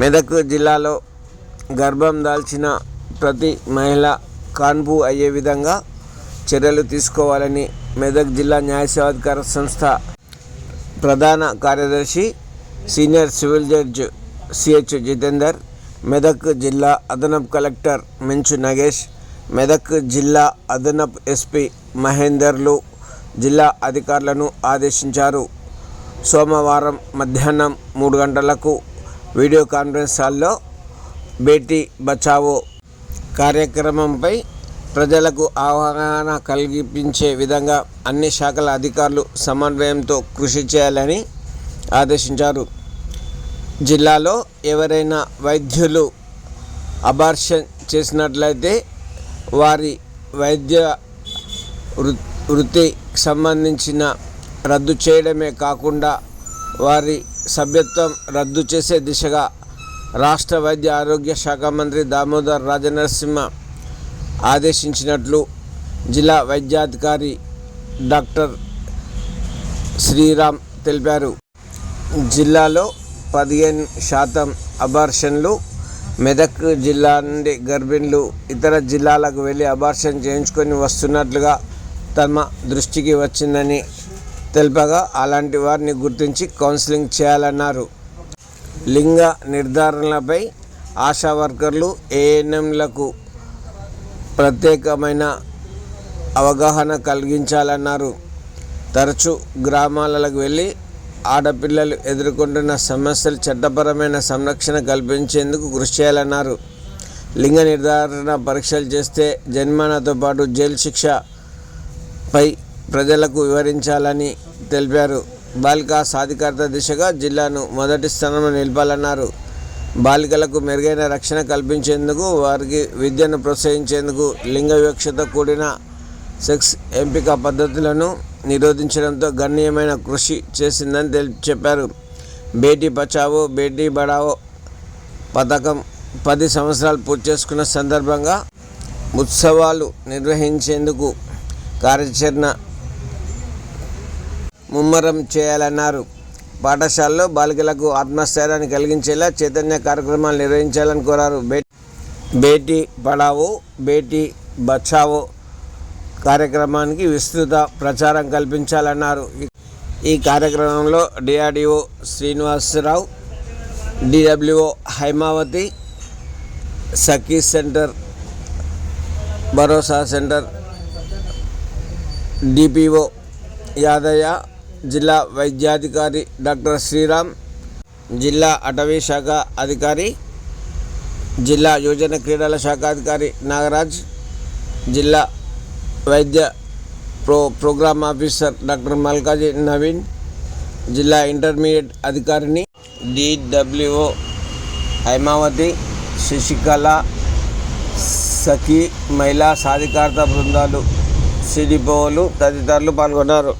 మెదక్ జిల్లాలో గర్భం దాల్చిన ప్రతి మహిళ కాన్పు అయ్యే విధంగా చర్యలు తీసుకోవాలని మెదక్ జిల్లా న్యాయ సేవాధికార సంస్థ ప్రధాన కార్యదర్శి senior civil judge CH Jitender Medak జిల్లా అదనపు కలెక్టర్ మెంచు నగేష్ మెదక్ జిల్లా అదనపు ఎస్పీ మహేందర్లు జిల్లా అధికారులను ఆదేశించారు. సోమవారం మధ్యాహ్నం మూడు గంటలకు వీడియో కాన్ఫరెన్స్ హాల్లో బేటీ బచావో కార్యక్రమంపై ప్రజలకు అవగాహన కలిగించే విధంగా అన్ని శాఖల అధికారులు సమన్వయంతో కృషి చేయాలని ఆదేశించారు. జిల్లాలో ఎవరైనా వైద్యులు అబార్షన్ చేసినట్లయితే వారి వైద్య వృ వృత్తికి సంబంధించిన రద్దు చేయడమే కాకుండా వారి సభ్యత్వం రద్దు చేసే దిశగా రాష్ట్ర వైద్య ఆరోగ్య శాఖ మంత్రి దామోదర్ రాజనరసింహ ఆదేశించినట్లు జిల్లా వైద్యాధికారి డాక్టర్ శ్రీరామ్ తెలిపారు. జిల్లాలో పదిహేను శాతం అబార్షన్లు మెదక్ జిల్లా నుండి గర్భిణులు ఇతర జిల్లాలకు వెళ్ళి అబార్షన్ చేయించుకొని వస్తున్నట్లుగా తమ దృష్టికి వచ్చిందని తెలిపగా అలాంటి వారిని గుర్తించి కౌన్సిలింగ్ చేయాలన్నారు. లింగ నిర్ధారణలపై ఆశా వర్కర్లు ఏఎన్ఎంలకు ప్రత్యేకమైన అవగాహన కలిగించాలన్నారు. తరచూ గ్రామాలకు వెళ్ళి ఆడపిల్లలు ఎదుర్కొంటున్న సమస్యలు చట్టపరమైన సంరక్షణ కల్పించేందుకు కృషి చేయాలన్నారు. లింగ నిర్ధారణ పరీక్షలు చేస్తే జరిమానాతో పాటు జైలు శిక్షపై ప్రజలకు వివరించాలని తెలిపారు. బాలికా సాధికారత దిశగా జిల్లాను మొదటి స్థానంలో నిలపాలన్నారు. బాలికలకు మెరుగైన రక్షణ కల్పించేందుకు వారికి విద్యను ప్రోత్సహించేందుకు లింగ వివక్షత కూడిన సెక్స్ ఎంపిక పద్ధతులను నిరోధించడంతో గణనీయమైన కృషి చేసిందని తెలి చెప్పారు. బేటీ బచావో బేటీ బడావో పథకం పది సంవత్సరాలు పూర్తి చేసుకున్న సందర్భంగా ఉత్సవాలు నిర్వహించేందుకు కార్యాచరణ ముమ్మరం చేయాలన్నారు. పాఠశాలలో బాలికలకు ఆత్మస్థైర్యాన్ని కలిగించేలా చైతన్య కార్యక్రమాలు నిర్వహించాలని కోరారు. బే బేటీ పడావో బేటీ బచావో కార్యక్రమానికి విస్తృత ప్రచారం కల్పించాలన్నారు. ఈ- ఈ కార్యక్రమంలో DRDO Srinivasa Rao DWO Haimavathi Sakhi centre Bharosa centre DPO Yadaiah జిల్లా వైద్యాధికారి డాక్టర్ శ్రీరామ్ జిల్లా అటవీ శాఖ అధికారి జిల్లా యువజన క్రీడల శాఖ అధికారి నాగరాజ్ జిల్లా వైద్య pro programme officer doctor Malkaji Naveen జిల్లా ఇంటర్మీడియట్ అధికారిని డిడబ్ల్యూఓ హైమావతి శశికళ సఖీ మహిళా సాధికారత బృందాలు సిడిపోలు తదితరులు పాల్గొన్నారు.